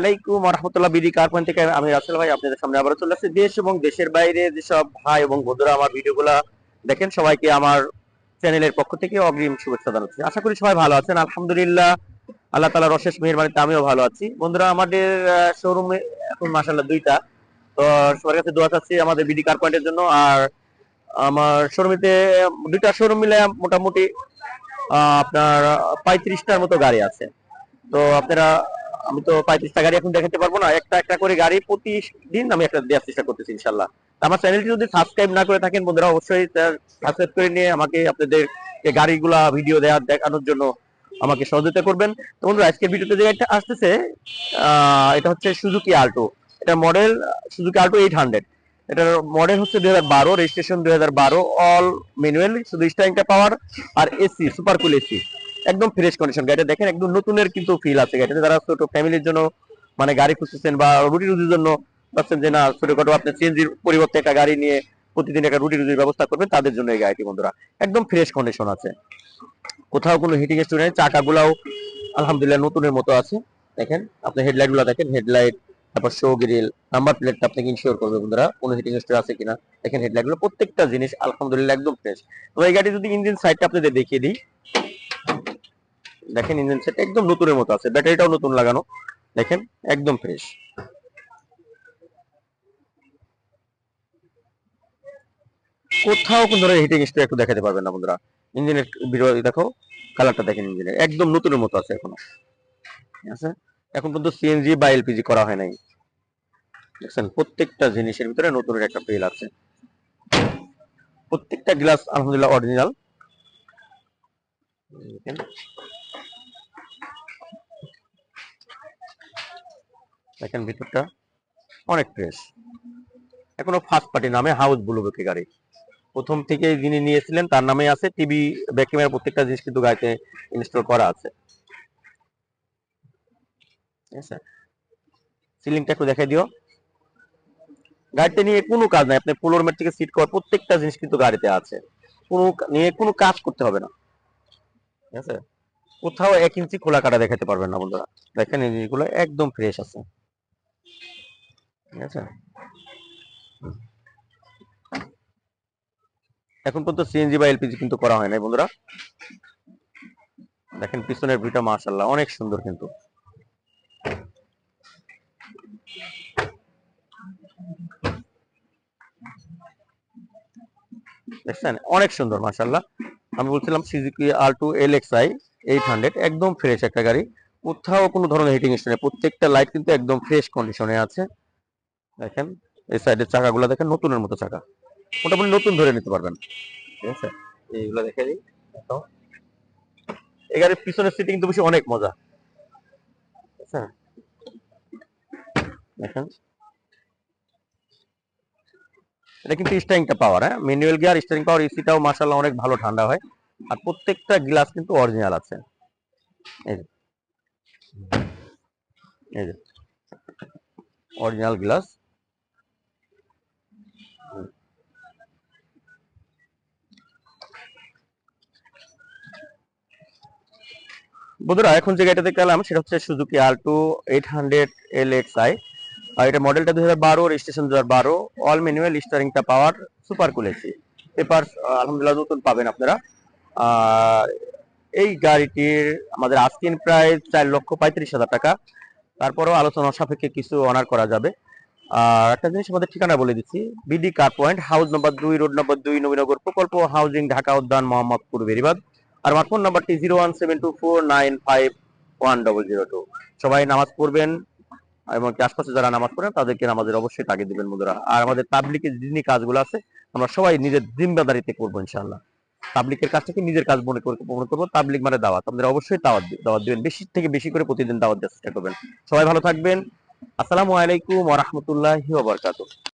আলাইকুম রহমতুল্লাহ বিডি কারপয়েন্ট থেকে আমি রাসেল ভাই আপনাদের সামনে আবার চলে আসছি। দেশ এবং দেশের বাইরে যেসব ভাই এবং বন্ধুরা আমার দেখেন, সবাইকে আমার চ্যানেলের পক্ষ থেকে অগ্রিম শুভেচ্ছা জানাচ্ছি। আশা করি সবাই ভালো আছেন, আলহামদুলিল্লাহ। আল্লাহ তালার অশেষ মেহরবানিতে আমিও ভালো আছি। বন্ধুরা, আমাদের শোরুমে এখন মাসাল্লাহ দুইটা। তো সবার কাছে দোয়া চাচ্ছি আমাদের বিডি কার জন্য। আর আমার শোরুমেতে দুইটা শোরুম মিলে মোটামুটি আপনার পঁয়ত্রিশটার মতো গাড়ি আছে। তো আপনারা আমি তো পঁয়ত্রিশটা গাড়ি এখন দেখাতে পারব না। একটা একটা করে গাড়ি প্রতিদিন আমি একটা দেওয়ার চেষ্টা করতেছি ইনশাল্লাহ আমার চ্যানেলটি যদি সাবস্ক্রাইব না করে থাকেন, বন্ধুরা, অবশ্যই সাবস্ক্রাইব করে নিয়ে আমাকে আপনাদের গাড়িগুলা ভিডিও দেওয়ার দেখানোর জন্য আমাকে সহযোগিতা করবেন। তো বন্ধুরা আজকের ভিডিওতে যে গাড়িটা আসতেছে এটা হচ্ছে সুজুকি আল্টো এটা model Suzuki Alto eight hundred এটার মডেল হচ্ছে দুই হাজার বারো রেজিস্ট্রেশন দুই হাজার বারো অল ম্যানুয়াল শুধু স্টারিংটা পাওয়ার আর এসি সুপার কুল এসি একদম ফ্রেশ কন্ডিশন গাড়িটা দেখেন একদম নতুনের কিন্তু ফিল আছে। গাড়িতে যারা ছোট ফ্যামিলির জন্য মানে গাড়ি খুঁজতেছেন বা রুটি রুজির জন্য ভাবছেন যে, না, ছোটখাটো আপনি সিএনজির পরিবর্তে একটা গাড়ি নিয়ে প্রতিদিন একটা রুটি রুজির ব্যবস্থা করবেন, তাদের জন্য এই গাড়িটি বন্ধুরা একদম ফ্রেশ কন্ডিশন আছে। কোথাও কোনো হিটিং স্টোর নেই, চাকাগুলাও আলহামদুলিল্লাহ নতুনের মতো আছে। দেখেন, আপনি হেডলাইটগুলো দেখেন হেডলাইট তারপর শো গ্রিল নাম্বার প্লেটটা আপনাকে ইনশিওর করবে বন্ধুরা, কোনো হিটিং স্টোর আছে কিনা। দেখেন হেডলাইটগুলো প্রত্যেকটা জিনিস আলহামদুলিল্লাহ একদম ফ্রেশ তো এই গাড়ি যদি ইঞ্জিন সাইডটা আপনাদের দেখিয়ে দিই দেখেন ইঞ্জিন সেট একদম নতুনের মতো আছে, ব্যাটারিটাও নতুন লাগানো। দেখেন, একদম ফ্রেশ কোথাও কোন ধরনের হিটিং স্টোর একটু দেখাতে পারবেন না বন্ধুরা। ইঞ্জিনের ভিডিও দেখো কালারটা দেখেন ইঞ্জিনের একদম নতুনের মতো আছে এখনও। ঠিক আছে? এখন পর্যন্ত সিএনজি বা এলপিজি করা হয় নাই। দেখছেন, প্রত্যেকটা জিনিসের ভিতরে নতুনের একটা ফিল আছে। প্রত্যেকটা গ্লাস আলহামদুলিল্লাহ অরিজিনাল দেখেন ভিতরটা অনেক ফ্রেশ এখনও ফার্স্ট পার্টি নামে হাউস ব্লু বুকে গাড়ি। প্রথম থেকে যিনি নিয়েছিলেন, তার নামে আছে টিভি ব্যাক প্রত্যেকটা জিনিস কিন্তু গাড়িতে ইনস্টল করা আছে। ঠিক আছে? সিলিংটা একটু দেখাই দিও। গাড়িতে নিয়ে কোনো কাজ নাই, আপনি ফ্লোর ম্যাট থেকে সিট কভার প্রত্যেকটা জিনিস কিন্তু গাড়িতে আছে। কোনো নিয়ে কোনো কাজ করতে হবে না। ঠিক আছে? কোথাও এক ইঞ্চি খোলা কাটা দেখাতে পারবেন না বন্ধুরা। দেখেন এই জিনিসগুলো একদম ফ্রেশ আছে। ঠিক আছে এখন পর্যন্ত সিএনজি বা এলপিজি কিন্তু করা হয় নাই বন্ধুরা। দেখেন পিছনের ভিটা মাশাল্লাহ অনেক সুন্দর কিন্তু। দেখছেন? অনেক সুন্দর মাশাল্লাহ আমি বলছিলাম Suzuki Alto L X I eight hundred একদম ফ্রেশ একটা গাড়ি। কোথাও কোনো ধরনের হিটিং ইস্যু নেই, প্রত্যেকটা লাইট কিন্তু একদম ফ্রেশ কন্ডিশনে আছে। দেখেন, এই সাইডের চাকাগুলো দেখেন, নতুনের মতো চাকা। মোটামুটি নতুন ধরে নিতে পারবেন। ঠিক আছে? এইগুলো দেখে দিই। এই গাড়ির পিছনের সিটিং কিন্তু বেশি অনেক মজা। আচ্ছা দেখেন। এটা কিন্তু স্টারিংটা পাওয়ার হ্যাঁ? ম্যানুয়াল গিয়ার স্টারিং পাওয়ার এসিটাও মাশাআল্লাহ অনেক ভালো ঠান্ডা হয়। আর প্রত্যেকটা গ্লাস কিন্তু অরিজিনাল আছে। এই যে। এই যে। অরিজিনাল গ্লাস বন্ধুরা, এখন যে গাড়িটা দেখতে এলাম সেটা হচ্ছে Suzuki Alto eight hundred L X I আর এটা মডেলটা দুই হাজার বারো রেজিস্ট্রেশন দু হাজার বারো all manual স্টারিংটা power super cool AC paper আলহামদুলিল্লাহ নতুন পাবেন আপনারা। আর এই গাড়িটির আমাদের আস্কিন প্রায় চার লক্ষ পঁয়ত্রিশ হাজার টাকা। তারপরেও আলোচনা সাপেক্ষে কিছু অনার করা যাবে। আর একটা জিনিস আমাদের ঠিকানা বলে দিচ্ছি BD car point house number দুই রোড নম্বর দুই, নবীনগর প্রকল্প হাউজিং ঢাকা উদ্যান, মোহাম্মদপুর, বেরিবাদ। আর আমার ফোন নাম্বারটি zero one seven two four nine five one double zero two সবাই নামাজ পড়বেন এবং আশপাশে যারা নামাজ পড়েন, তাদেরকে নামাজের অবশ্যই তাগিদ দিবেন বন্ধুরা। আর আমাদের তাবলিকের যিনি কাজগুলো আছে, আমরা সবাই নিজের জিম্মেদারিতে করব ইনশাল্লাহ তাবলিকের কাছ থেকে নিজের কাজ মনে করে, মনে করব তাবলিক মানে দাওয়াত। আপনারা অবশ্যই দাওয়াত দাওয়াত দিবেন, বেশি থেকে বেশি করে প্রতিদিন দাওয়াত দেওয়ার চেষ্টা করবেন। সবাই ভালো থাকবেন। আসসালামু আলাইকুম ওয়া বারাকাতুহু।